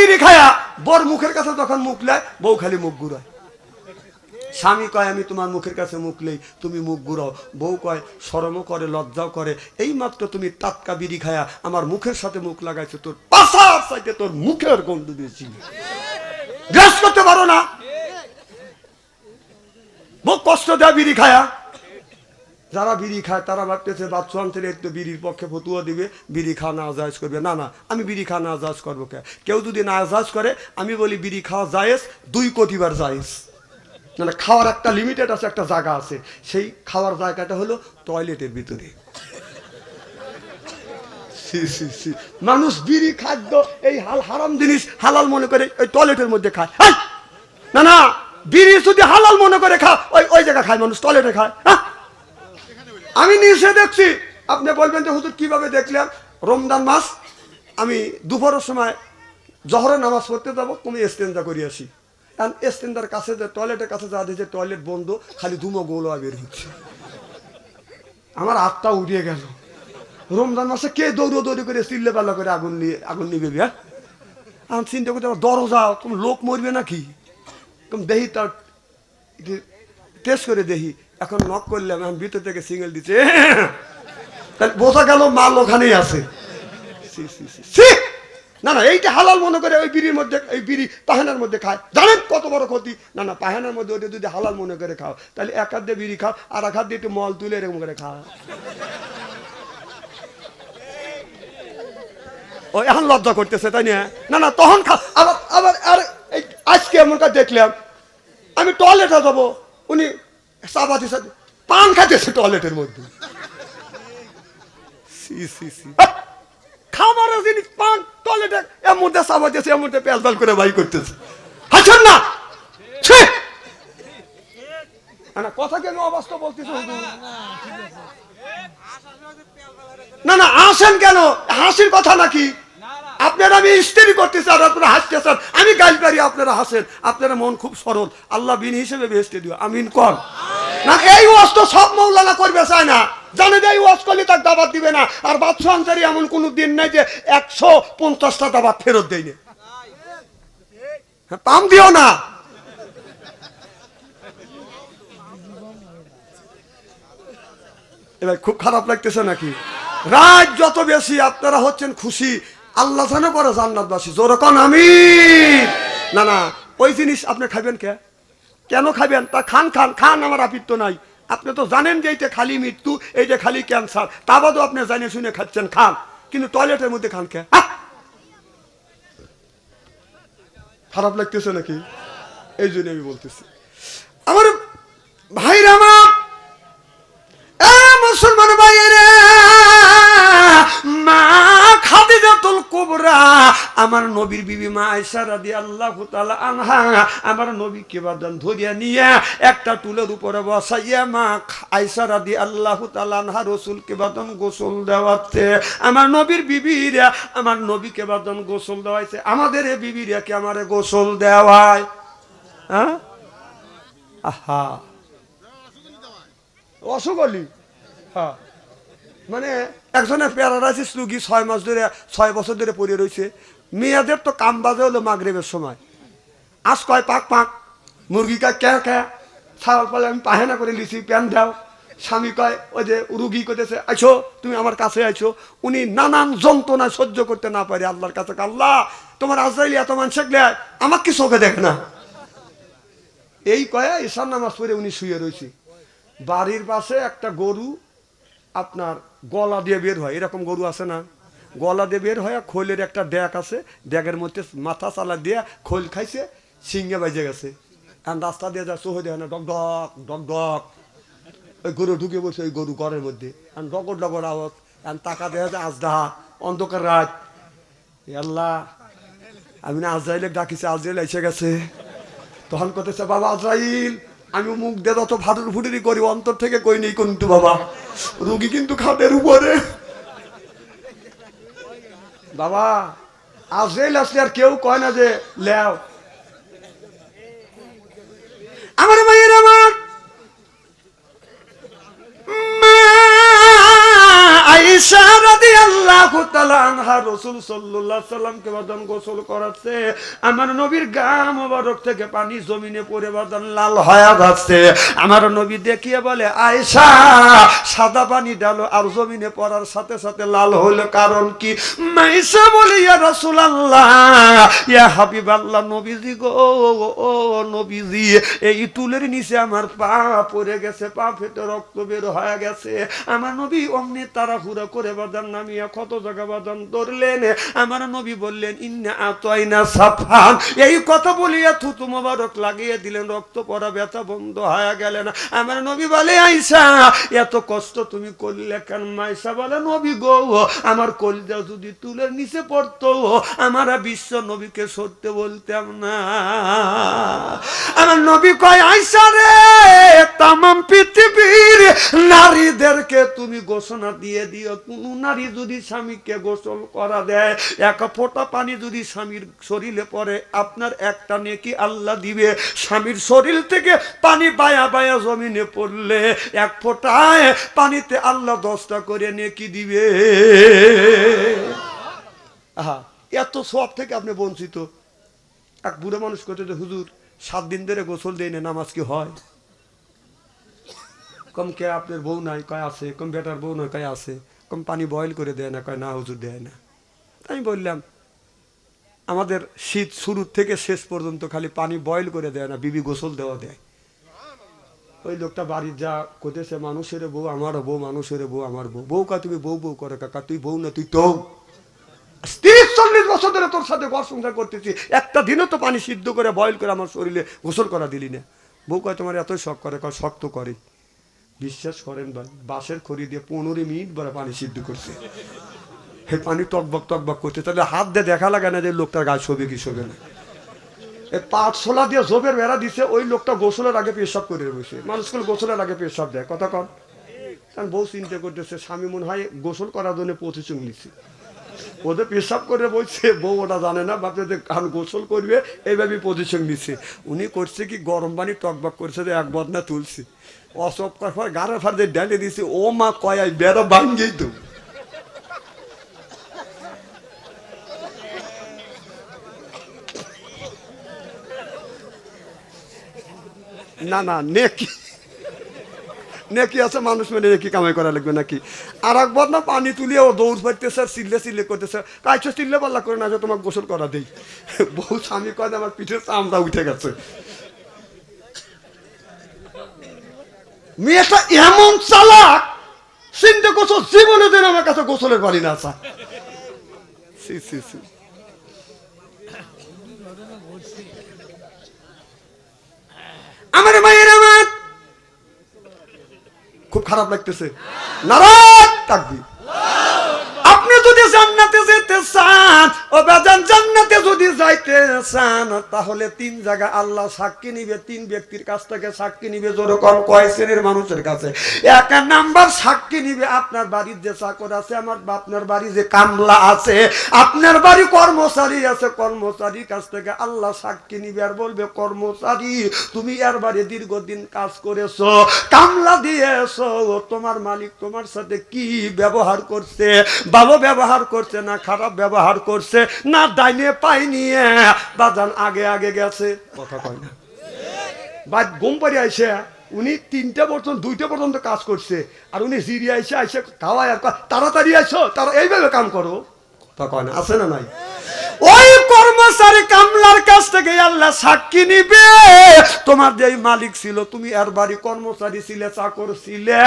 বিড়ি খায়া বর মুখের কাছে যখন মুখ লায়, বউ খালি মুখ ঘুরায়। স্বামী কয়, আমি তোমার মুখের কাছে মুখ লই, তুমি মুখ ঘুরাও। বউ কয়, শরমও করে, লজ্জাও করে। এই মাত্র তুমি টাটকা বিড়ি খায়া আমার মুখের সাথে মুখ লাগাইছো, তোর পাশার সাইতে তোর মুখের গন্ধ দিয়েছি। গ্রাস করতে পারো না। বউ কষ্ট দেয় বিড়ি খায়া যারা বিড়ি খায়, তারা ভাবতেছে বাচ্চা অঞ্চলে একটু বিড়ির পক্ষে ফতুয়া দিবে, বিড়ি খাওয়া না জায়জ করবে। না না, আমি বিড়ি খাওয়া না জায়জ করব কে? কেউ যদি না জায়জ করে, আমি বলি বিড়ি খাওয়া জায়েজ, দুই কোটিবার জায়েজ। মানে খাওয়ার একটা লিমিটেড আছে, একটা জায়গা আছে। সেই খাওয়ার জায়গাটা হলো টয়লেটের ভিতরে। মানুষ বিড়ি, খাদ্য, এই হাল হারাম জিনিস হালাল মনে করে ওই টয়লেটের মধ্যে খায়! না না, বিড়ি যদি হালাল মনে করে খা ওই ওই জায়গা খায় মানুষ, টয়লেটে খায়। হ্যাঁ আমি নিচে দেখছি। আপনি বলবেন যে, হুজুর, কীভাবে দেখলেন রমজান মাস, আমি দুপুরের সময় জহরে নামাজ পড়তে যাব তুমি স্টেন্দা করি আসি। কারণ স্টেন্দার কাছে যে, টয়লেটের কাছে যা দিয়েছে টয়লেট বন্ধ, খালি ধুমো গোলা বের হচ্ছে। আমার হাতটা উড়িয়ে গেল। রমজান মাসে কে দৌড়ো দৌড়ি করে চিল্লে পাল্লা করে আগুন নিয়ে, আগুন নিবে হ্যাঁ? আমি চিন্তা করতে দরজা তুমি লোক মরবে নাকি? তুমি দেহি তার টেস্ট করে দেখি। এখন নক করলাম এখন ভিতর থেকে সিঙ্গেল দিচ্ছে। তাহলে বোঝা গেল মাল ওখানেই আছে! না না এইটা হালাল মনে করে ওই বিড়ির মধ্যে এই বিড়ি পাহানার মধ্যে খায়। জানেন কত বড় ক্ষতি? না না পাহানার মধ্যে ওটা যদি হালাল মনে করে খাও তাহলে এক হাত দিয়ে বিড়ি খাও আর এক হাত দিয়ে একটু মল তুলে এরকম করে খাও। ও এখন লজ্জা করতেছে তাই না? না না তখন খা আবার আবার আর এই আজকে এমনটা দেখলাম। আমি টয়লেটে যাব। উনি চাপাতি সাথে পান খাইতেছে টয়লেটের মধ্যে। সি সি সি। খাবারের জিনিস পান টয়লেটে এর মধ্যে চাপাতিছে এর মধ্যে পেলপাল করে বাই করতেছে। হাসুন না! কথা কেন অবাস্তব বলতেছে? হুজুর? না না আসেন কেন? হাসির কথা নাকি? আপনারা আমি স্ত্রী করতেছি আর আপনারা হাসতেছেন আমি গাইল পারি আপনারা হাসেন। আপনারা মন খুব সরল। আল্লাহ বিন হিসেবে বেহেস্তে দিও। আমিন কর। না এই তো সব মৌলানা করবে চায় না। জানে যে এই ওয়াজ করলে তার দাবাত দিবে না। আর বাদশাহ আনসারি এমন কোনো দিন নাই যে একশো পঞ্চাশটা দাবাত ফেরত দেয়নি পাম দিও না। এবার খুব খারাপ লাগতেছে নাকি? রাত যত বেশি আপনারা হচ্ছেন খুশি আল্লাহ যেন করে জান্নাতবাসী। জোরকন আমি না না, ওই জিনিস আপনি খাবেন কে? কেন খাবেন তা খান খান খান, আমার আপিত্য নাই। আপনি তো জানেন যে এইটা খালি মৃত্যু, এইটা খালি ক্যান্সার। তা বাদও আপনি জানে শুনে খাচ্ছেন, খান। কিন্তু টয়লেটের মধ্যে খান কে? খারাপ লাগতেছে নাকি? এই জন্য আমি বলতেছি। আমার ভাইরা আমার আমার নবীর বিবি মা আয়েশা রাদিয়াল্লাহু তাআলা আনহা, আমার নবীকে বাদান ধরিয়া নিয়ে একটা টুলের উপরে বসাইয়া মা আয়েশা রাদি তাআলা আনহা রাসূলকে বাদান গোসল দেওয়াতে, আমার নবীর বিবিরা আমার নবীকে বাদান গোসল দেওয়াইছে, আমাদের এ বিবিরা কি আমারে গোসল দেওয়ায়? হ্যাঁ? আহা। অসুখ হলি? হ্যাঁ। মানে একজনের প্যারালাইসিস রুগী ছয় মাস ধরে, ছয় বছর ধরে পড়ে রয়েছে। মেয়েদের তো কাম বাজে হলো মাগরেবের সময়। আজ কয় পাক পাক, মুরগি কয় ক্যা ক্যা, ছাগল পালে আমি পাহেনা করে লিছি প্যান দাও। স্বামী কয়, ওই যে রুগী করতেছে আইছো, তুমি আমার কাছে আইছো। উনি নানান যন্ত্রণা সহ্য করতে না পারে আল্লাহর কাছে। আল্লাহ, তোমার আজরাইলি এত মানুষ আমার কি চোখে দেখে না? এই কয়া ঈশান নামাজ পড়ে উনি শুয়ে রয়েছে বাড়ির পাশে একটা গরু আপনার গলা দিয়ে বের হয়। এরকম গরু আছে না? গলা দিয়ে বের হয় খোলের একটা ড্যাক আছে ড্যাগের মধ্যে মাথা চালা দিয়ে খোল খাইছে সিঙ্গে বাজে গেছে। আর রাস্তা দিয়ে যা চোহে দেয় না, ডক ডক ডক ডক। ওই গরু ঢুকে বসে ওই গরু ঘরের মধ্যে। আর ডগর ডগর আওয়াজ। আর টাকা দেওয়া যায় আজদাহা অন্ধকার রাত। আল্লাহ আমি না আজরাইলে ডাকিছে, আজরাইল এসে গেছে। তখন করতেছে বাবা, আজরাইল, আমি মুখ দিয়ে যত ভাটুর ফুটুরি করি, অন্তর থেকে কই নেই কিন্তু বাবা। রুগী কিন্তু খাটের উপরে। বাবা আজরাইল আসলে আর কেউ কয় না যে লেও। আমার মায়ের সাল্লামকে গোসল করাচ্ছে। আমার নবীর গা মোবারক থেকে পানি জমিনে পড়ে লাল হয়ে যাচ্ছে। আমার নবী দেখিয়ে বলে সাদা পানি আর জমিনে পড়ার সাথে সাথে লাল হলো কারণ কি? মাইসা ইয়া ইয়া হাবিবাল্লাহ, নবীজি গো, ও নবীজি, এই টুলের নিচে আমার পা পড়ে গেছে, পা ফেটে রক্ত বের হয়ে গেছে। আমার নবী অমনি তাড়াহুড়া করে বাদান নামিয়া কত জায়গা বাদান ধরলেন? আমার নবী বললেন, ইন্না আতাইনা সাফান এই কথা বলিয়া থুতু মোবারক লাগিয়ে দিলেন, রক্ত পড়া ব্যথা বন্ধ হয়ে গেলেন আমার নবী বলে আইসা এত কষ্ট তুমি করলে কেন? মাইসা বলে, নবী গো, আমার কলজা যদি তুলের নিচে পড়তো, আমারা বিশ্ব নবীকে সত্য বলতাম না। আমার নবী কয় আইসা রে তাম পৃথিবীর নারীদেরকে তুমি ঘোষণা দিয়ে দিও। কোন নারী যদি স্বামীকে গোসল করা দেয়। এক ফোঁটা পানি যদি স্বামীর শরীরে পড়ে, আপনার একটা নেকি আল্লাহ দিবে। স্বামীর শরীর থেকে পানি বায়া বায়া জমিনে পড়লে এক ফোঁটায় পানিতে আল্লাহ দশটা করে নেকি দিবে। এত সব থেকে আপনি বঞ্চিত। এক বুড়ো মানুষ করতে হুজুর, সাত দিন ধরে গোসল দেয় না নামাজ কি হয়? কম কে আপনার বউ নাই, কয় আছে? কম বেটার বউ নয় কয় আছে? কম পানি বয়েল করে দেয় না, কয়, না, হুজুর, দেয় না। আমি বললাম, আমাদের শীত শুরু থেকে শেষ পর্যন্ত খালি পানি বয়েল করে দেয় না, বিবি গোসল দেওয়া দেয়। ওই লোকটা বাড়ির যা কোথাছে মানুষের বউ, আমার বউ, মানুষের বউ, আমার বউ। বউ কা, তুমি বউ বউ করে, কাকা, তুই বউ না, তুই তো। তিরিশ চল্লিশ বছর ধরে তোর সাথে ঘর সংসার করতেছি। একটা দিনও তো পানি সিদ্ধ করে বয়েল করে আমার শরীরে গোসল করা দিলি না। বউ কয়, তোমার এতই শখ করে। কয় শক্ত করে বিশ্বাস করেন ভাই, বাঁশের খড়ি দিয়ে পনেরো মিনিট বড় পানি সিদ্ধ করছে। হে পানি টকবক টকবক করছে, তাহলে হাত দিয়ে দেখা লাগে না যে লোকটার গায়ে শোবে কি শোবে না। পাট দিয়ে জোবের বেড়া দিছে, ওই লোকটা গোসলের আগে পেশাব করে বসে। মানুষকে গোসলের আগে পেশাব দেয়, কথা কন। কারণ বউ চিন্তা করতেছে, স্বামী মনে হয় গোসল করার জন্য পঁচিশ নিচ্ছে ওদের পেশাব করে বলছে, বউ ওটা জানে না, ভাবছে যে কান গোসল করবে এইভাবে পজিশন নিচ্ছে উনি করছে কি, গরম পানি টকবক করছে যে এক বদনা তুলছি। অসব করার গাড়ে ফার যে ডালে দিছে, ও মা কয়াই বেড়া ভাঙ্গেই তো। না না, নেকি। নেকি আছে, মানুষ মানে নেকি কামাই করা লাগবে নাকি? আর একবার না পানি তুলিয়ে ও দৌড় ফাটতেছে আর চিল্লে চিল্লে করতেছে। কাইছো চিল্লে পাল্লা করে না যে তোমাকে গোসল করা দেই। বউ স্বামী কয়, আমার পিঠের চামড়া উঠে গেছে। মেয়েটা এমন চালাক, চিন্তা করছ জীবনে দিন আমার কাছে গোসলের বাড়ি না আসা আমার মায়ের আমার। খুব খারাপ লাগতেছে। নারাজ! থাকবি আপনি যদি জান্নাতে যেতে চান, ও বেজান জান্নাতে যদি যাইতে চান, তাহলে তিন জায়গা আল্লাহ সাক্ষী নিবে, তিন ব্যক্তির কাছ থেকে সাক্ষী নিবে, যেরকম কয় শ্রেণির মানুষের কাছে। এক নাম্বার সাক্ষী নিবে, আপনার বাড়ির যে চাকর আছে, আমার আপনার বাড়ি যে কামলা আছে, আপনার বাড়ি কর্মচারী আছে, কর্মচারীর কাছ থেকে আল্লাহ সাক্ষী নিবে আর বলবে, কর্মচারী, তুমি এর বাড়ি দীর্ঘদিন কাজ করেছ, কামলা দিয়েছ, তোমার মালিক তোমার সাথে কি ব্যবহার করছে, ভালো ব্যবহার করছে না খারাপ ব্যবহার করছে না ডাইনে পাই নিয়ে বাজান আগে আগে গেছে। কথা কয় না। বা ঘুম পারি আইসে উনি তিনটা পর্যন্ত দুইটা পর্যন্ত কাজ করছে। আর উনি জিরি আইসে আইসে খাওয়ায় আর তাড়াতাড়ি আইসো তারা এইভাবে কাম করো। কথা কয় না। আছে না নাই? ওই কর্মচারী কামলার কাছ থেকে আল্লাহ সাক্ষী নিবে। তোমার যে মালিক ছিল, তুমি এর বাড়ি কর্মচারী ছিলে, চাকর ছিলে,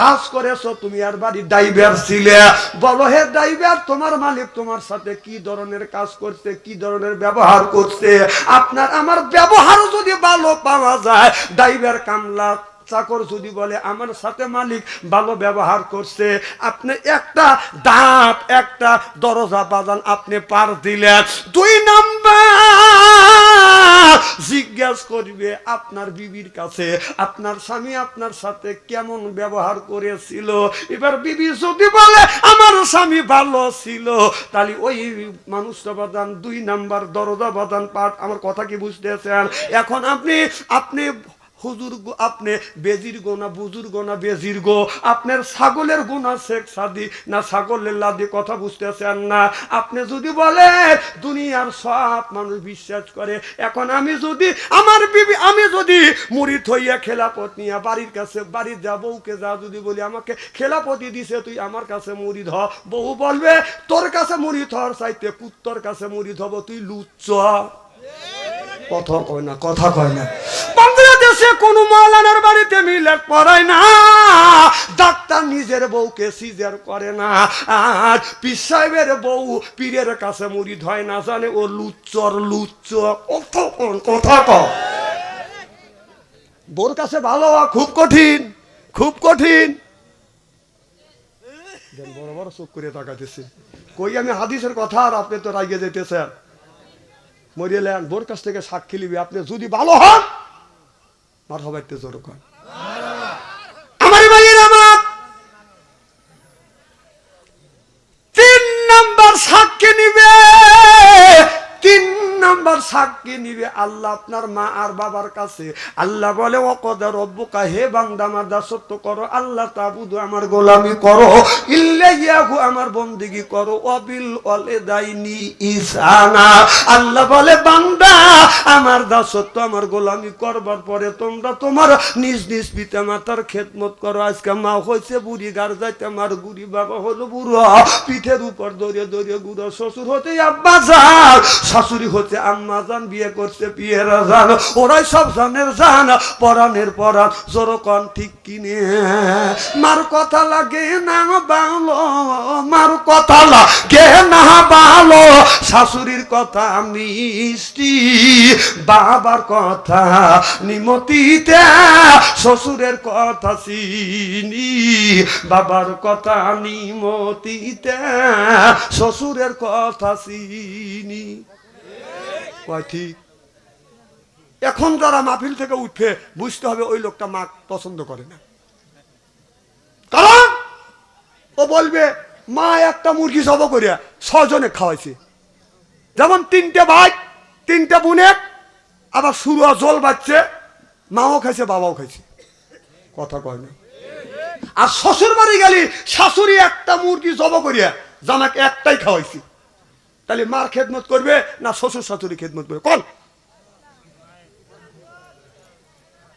কাজ করেছ, তুমি এর বাড়ি ড্রাইভার ছিলে। বলো, হে ড্রাইভার, তোমার মালিক তোমার সাথে কি ধরনের কাজ করছে, কি ধরনের ব্যবহার করছে? আপনার, আমার ব্যবহার যদি ভালো পাওয়া যায়, ড্রাইভার কামলা চাকর যদি বলে, আমার সাথে মালিক ভালো ব্যবহার করছে। আপনি একটা দাঁত, একটা দরজা বাজান আপনি পার দিলেন দুই নাম্বার জিজ্ঞাসা করবে, আপনার বিবির কাছে, আপনার স্বামী আপনার সাথে কেমন ব্যবহার করেছিল? এবার বিবি যদি বলে, আমার স্বামী ভালো ছিল। তাহলে ওই মানুষটা বাদান দুই নাম্বার দরজা বাদান পাঠ, আমার কথা কি বুঝতেছেন? এখন আপনি আপনি হুজুর গো, আপনি বেজির গো না বুজুর গো না বেজির গো? আপনার ছাগলের গোনা শেখ সাদি না ছাগলের লাদি কথা বুঝতেছেন না? আপনি যদি বলেন, দুনিয়ার সব মানুষ বিশ্বাস করে। এখন আমি যদি, আমার বিবি, আমি যদি মুড়ি থইয়া খেলাপত নিয়ে বাড়ির কাছে, বাড়ির যা বউকে যা যদি বলি, আমাকে খেলাপতি দিছে, তুই আমার কাছে মুড়ি ধ বউ বলবে, তোর কাছে মুড়ি ধর চাইতে কুত্তর কাছে মুড়ি ধব তুই লুচ্চ কথা কয় না, কথা কয় না। বাংলাদেশে কোন মৌলানার বাড়িতে মিলাদ পড়ায় না। ডাক্তার নিজের বউকে সিজার করে না। আর পীর সাহেবের বউ পীরের কাছে মুড়ি ধয় না, জানে ও লুচ্চর লুচ্চ কথা কথা বোর কাছে ভালো খুব কঠিন খুব কঠিন। বড় বড় চোখ করে কই আমি হাদিসের কথা আর আপনি তো রাগে যেতেছেন মরিয়েলেন বোর কাছ থেকে সাক্ষী লিবি আপনি যদি ভালো হন মার হবাইতে জোর কর সাক্ষী নিবে, আল্লাহ আপনার মা আর বাবার কাছে। আল্লাহ বলে অকদা রব্বুকা, হে বান্দা, আমার দাসত্ব করো, আল্লাহ তাবুদু, আমার গোলামি করো ইল্লাইয়াহু আমার বন্দিগি করো অবিল অলে দাইনি ইসানা আল্লাহ বলে, বান্দা, আমার দাসত্ব, আমার গোলামি করবার পরে তোমরা তোমার নিজ নিজ পিতা মাতার খেদমত করো। আজকে মা হয়েছে বুড়ি, গার যাইতে আমার গুড়ি বাবা হলো বুড়ো। পিঠের উপর দড়িয়ে দড়িয়ে গুড়ো, শ্বশুর হতে আব্বা যান শাশুড়ি হতে আম্মা যান বিয়ে করছে পিয়েরা যান ওরাই সব জানের জান পরাণের পরাণ। জোরকন ঠিক কিনে মার কথা লাগে না ভালো মার কথা লাগে না ভালো শাশুড়ির কথা মিষ্টি, বাবার কথা নিমতিতে, শ্বশুরের কথা চিনি, বাবার কথা নিমতিতে, শ্বশুরের কথা চিনি। এখন যারা মাহফিল থেকে উঠবে বুঝতে হবে ওই লোকটা মা পছন্দ করে না। কারণ ও বলবে, মা, একটা মুরগি জব করিয়া ছজনে খাওয়াইছে। যেমন তিনটে ভাই, তিনটে বোনের, আবার শুরু জল বাচ্চে মাও খাইছে, বাবাও খাইছে। কথা কয় না। আর শ্বশুর বাড়ি গেলি শাশুড়ি একটা মুরগি জব করিয়া জামাকে একটাই খাওয়াইছি। তাহলে মার খেদমত করবে না শ্বশুর শাশুড়ি খেদমত করবে? কল।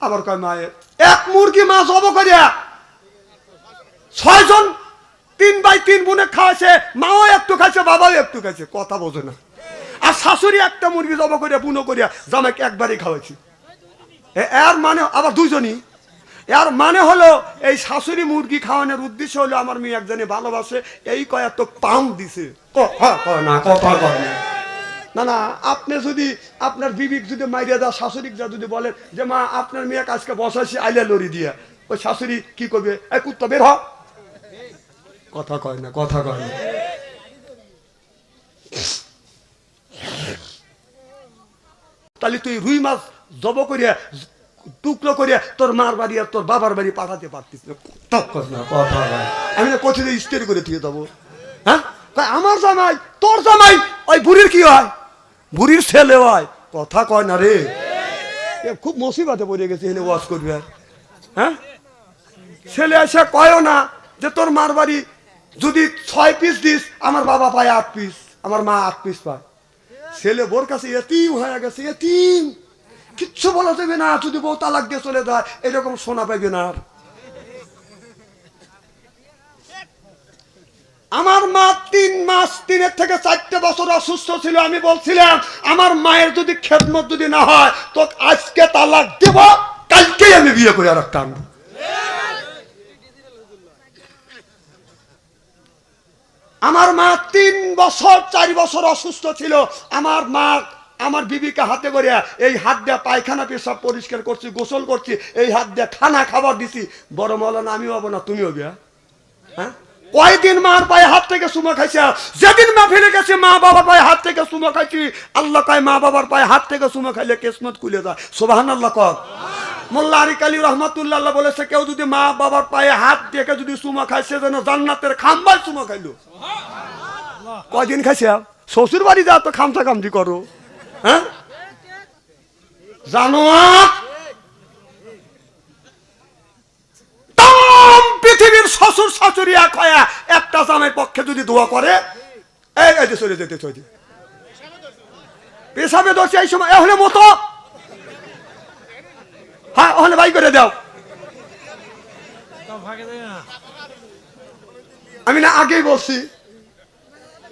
আবার কয় মায়ের, এক মুরগি মাছ জব করিয়া ছয়জন তিন বাই তিন বোনে খাওয়াছে মাও একটু খাইছে, বাবাও একটু খাইছে, কথা বোঝে না। আর শাশুড়ি একটা মুরগি জবা করিয়া, বুনো করিয়া, জামাইকে একবারই খাওয়াইছি। এর মানে আবার দুজনই এর মানে হলো, এই শাশুড়ি মুরগি খাওয়ানোর উদ্দেশ্য হলো আমার মেয়ে একজনে ভালোবাসে, এই কয় তো পাম দিছে। না না। আপনি যদি, আপনার বিবিক যদি মাইরিয়া দা শাশুড়িক যা যদি বলেন যে, মা, আপনার মেয়ে আজকে বসাইছি, আইলা লড়ি দিয়া। ওই শাশুড়ি কি করবে? এই কুত্তা, বের হ। কথা কয় না, কথা কয় না। তাহলে তুই রুই মাছ জব করিয়া টুকরো করিয়া তোর মার বাড়ি আর তোর বাবার বাড়ি পাঠাতে পারতিস না। আমি না কোথায় স্টেরি করে দিয়ে দেবো? হ্যাঁ? আমার জামাই তোর জামাই ওই বুড়ির কি হয়? বুড়ির ছেলে হয়। কথা কয় না রে। এ খুব মুসিবতে পড়ে গেছে এনে ওয়াশ করবি আর। হ্যাঁ? ছেলে এসে কয়ও না যে তোর মার বাড়ি যদি ছয় পিস দিস আমার বাবা পায় আট পিস আমার মা আট পিস পায়। ছেলে বোর কাছে এতিম হয়ে গেছে এতিম। কিচ্ছু বলা যাবে না, যদি বউ তালাক দিয়ে চলে যায়, এরকম শোনা পাইবে না আমার মা তিন মাস, তিনের থেকে চারটে বছর অসুস্থ ছিল, আমি বলছিলাম, আমার মায়ের যদি খেদমত যদি না হয় তো আজকে তালাক দেব, কালকেই আমি বিয়ে করে আনব। আমার মা তিন বছর, চার বছর অসুস্থ ছিল, আমার মা আমার বিবিকে হাতে করে এই হাত দিয়ে পায়খানা পেশাব পরিষ্কার করছি গোসল করছি এই হাত দিয়ে খানা খাবার দিছি। বড় মলানা আমি হব না তুমি হবে হ্যাঁ? কয়দিন মার পায়ে হাত থেকে সুমা খাইছে? যেদিন মা ফেলে গেছে মা বাবার পায়ে হাত থেকে সুমা খাইছি। আল্লাহ কয় মা বাবার পায়ে হাত থেকে সুমা খাইলে কেসমত খুলে যায়। সোবাহান আল্লাহ কর। মোল্লা আলী রহমতুল্লাহ বলেছে কেউ যদি মা বাবার পায়ে হাত দিয়ে যদি সুমা খায় সে যেন জান্নাতের খাম্বাই সুমা খাইলো। কয়দিন খাইছে? শ্বশুর বাড়ি যা তো খামসা খামজি করো। হ্যাঁ? জানোয়ার পৃথিবীর শ্বশুর শাশুড়ি এক হয়ে একটা জামের পক্ষে যদি দোয়া করে, এই এই চলে যেতে চলে পেশাবে দোষী এই সময় হলে মতো। হ্যাঁ ওখানে বাই করে দাও। আমি না আগেই বলছি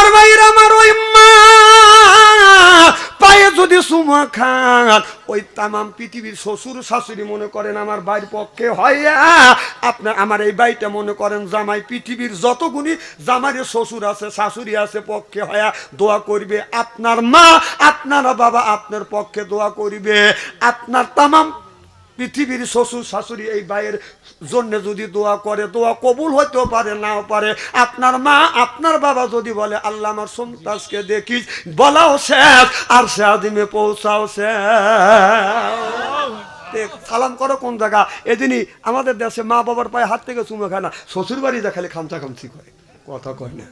আমার ভাইয়ের, আমার ওই মা। পায়ে যদি সুমা খান, ওই তামাম পৃথিবীর শ্বশুর শাশুড়ি মনে করেন আমার পক্ষে আপনার আমার এই বাড়িটা মনে করেন জামাই পৃথিবীর যত জামাইয়ের শ্বশুর আছে, শাশুড়ি আছে, পক্ষে হইয়া দোয়া করবে আপনার মা, আপনার বাবা আপনার পক্ষে দোয়া করবে। আপনার তামাম পৃথিবীর শ্বশুর শাশুড়ি এই ভাইয়ের জন্য যদি দোয়া করে, দোয়া কবুল হতেও পারে, নাও পারে। আপনার মা, আপনার বাবা যদি বলে, আল্লাহ আমার সন্তাসকে দেখিস, বলাও শেষ, আর সে আদিমে পৌঁছাও শেষ। সালাম করো কোন জায়গা? এদিনই আমাদের দেশে মা বাবার পায়ে হাত থেকে চুমো খায় না শ্বশুর বাড়ি দেখালে খামচা খামচি করে, কথা কয় না।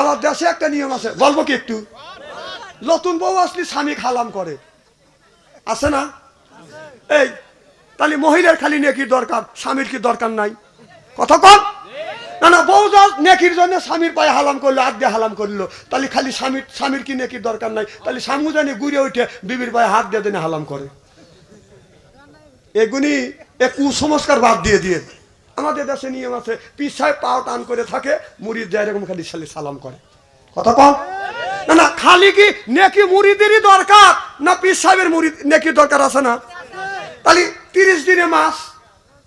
আমার দেশে একটা নিয়ম আছে, বলব কি একটু? নতুন বউ আসলে স্বামী খালাম করে। আছে না? এই তাহলে মহিলার খালি নেকির দরকার, স্বামীর কি দরকার নাই? কথা কম না না, বউ নেকির জন্য স্বামীর পায়ে হালাম করল, হাত দিয়ে হালাম করল, তাহলে খালি স্বামীর স্বামীর কি নেকির দরকার নাই? তাহলে স্বামী জানি ঘুরে উঠে বিবির পায়ে হাত দিয়ে দিনে হালাম করে। এগুনি এ কুসংস্কার বাদ দিয়ে দিয়ে। আমাদের দেশে নিয়ম আছে পিসায় পাও টান করে থাকে, মুড়ির যায় এরকম খালি খালি সালাম করে। কথা কম না না, খালি কি নেকি মুড়িদেরই দরকার, না পীর সাহেবের মুড়ি, নেকির দরকার আছে না? তাহলে তিরিশ দিনে মাস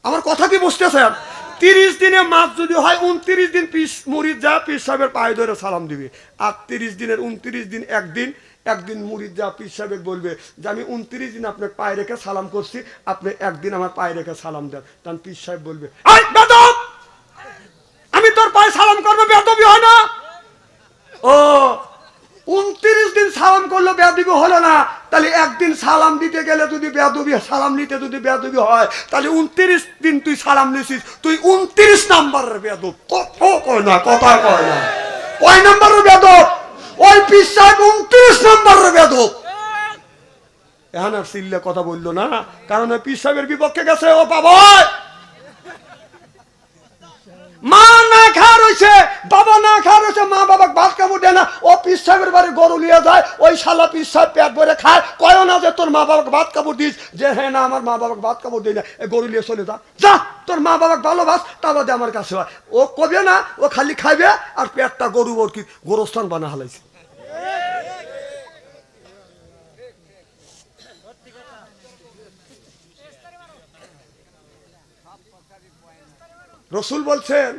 আমার কথা কি বুঝতেছেন? তিরিশ দিনে মাস যদি হয় উনত্রিশ দিন পিস মুড়িদ যা পীর সাহেবের পায়ে ধরে সালাম দিবে। আর তিরিশ দিনের উনত্রিশ দিন একদিন একদিন মুড়িদ যা পীর সাহেব বলবে যে আমি উনত্রিশ দিন আপনার পায়ে রেখে সালাম করছি আপনি একদিন আমার পায়ে রেখে সালাম দেন। তখন পীর সাহেব বলবে "এই, বেদব! আমি তোর পায়ে সালাম করব বেদবি হয় না? ও উনত্রিশ দিন সালাম করল বেদবি হলো না। তাহলে একদিন সালাম দিতে গেলে যদি বেদবি সালাম নিতে যদি বেদবি হয়, তাহলে উনত্রিশ দিন তুই সালাম নিছিস। তুই উনত্রিশ নাম্বারের বেদব কত কয় না কথা কয় না। কয় নাম্বারের বেদব ওই পিসাব উনত্রিশ নাম্বারের বেদব এখন আর কথা বলল না, কারণ ওই পিসাবের বিপক্ষে গেছে, ও বাবা মা না খাওয়া রয়েছে, বাবা না খাওয়া রয়েছে, মা বাবা ভাত কাপড় দেয় না। ও পিস সাহেবের বাড়ি গরু নিয়ে যায়, ওই শালা পিস সাহেব পেট ভরে খায়। কয় না যে তোর মা বাবাকে ভাত কাপড় দিস? যে হ্যাঁ না, আমার মা বাবাকে ভাত কাপড় দিই না। এ গরু নিয়ে চলে যা। যা, তোর মা বাবাকে ভালোবাস, তা বাদে আমার কাছে হয় ও কবে না, ও খালি খাইবে, আর পেটটা গরু ওর কি গোরস্থান বানা হালাইছে। রসুল বলছেন,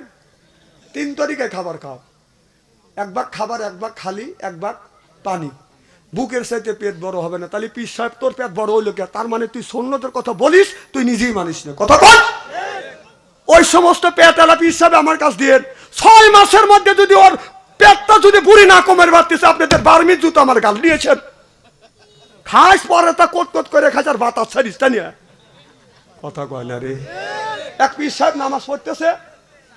তিন তরিকায় খাবার খাও। এক ভাগ খাবার, এক ভাগ খালি, এক ভাগ পানি। বুকের সাইতে পেট বড় হবে না। তাহলে পিস সাহেব, তোর পেট বড় হইল কে? তার মানে তুই সন্ন্যতের কথা বলিস, তুই নিজেই মানিস না। কথা বল। ওই সমস্ত পেট এলা পিস সাহেব আমার কাছ দিয়ে, ছয় মাসের মধ্যে যদি ওর পেটটা যদি বুড়ি না কমের বাড়তেছে আপনাদের বার্মির জুতো আমার গাল দিয়েছেন। খাস পরে তা কোট কোট করে খাস আর বাতাস ছাড়িস তা নিয়ে কথা কয় না রে। এক পিস সাহেব নামাজ পড়তেছে,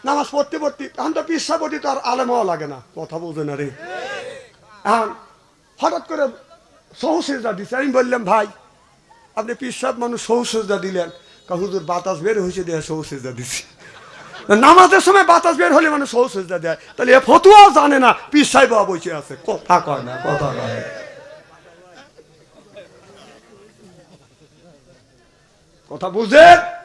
নামাজ পড়তে পড়তে, এখন তো পিস সাহেব তো আর আলেমাও লাগে না, কথা বোঝে না রে। এখন হঠাৎ করে সহসেজা দিচ্ছে আমি বললাম, ভাই, আপনি পিস সাহেব মানুষ সহসেজা দিলেন। কা হুজুর, বাতাস বের হয়েছে দেয় সহসেজা দিচ্ছে নামাজের সময় বাতাস বের হলে মানুষ সহসেজা দেয়। তাহলে এ ফতুয়াও জানে না পিস সাহেব বসে আছে, কথা কয় না, কথা কয় না। Conta buzeiro!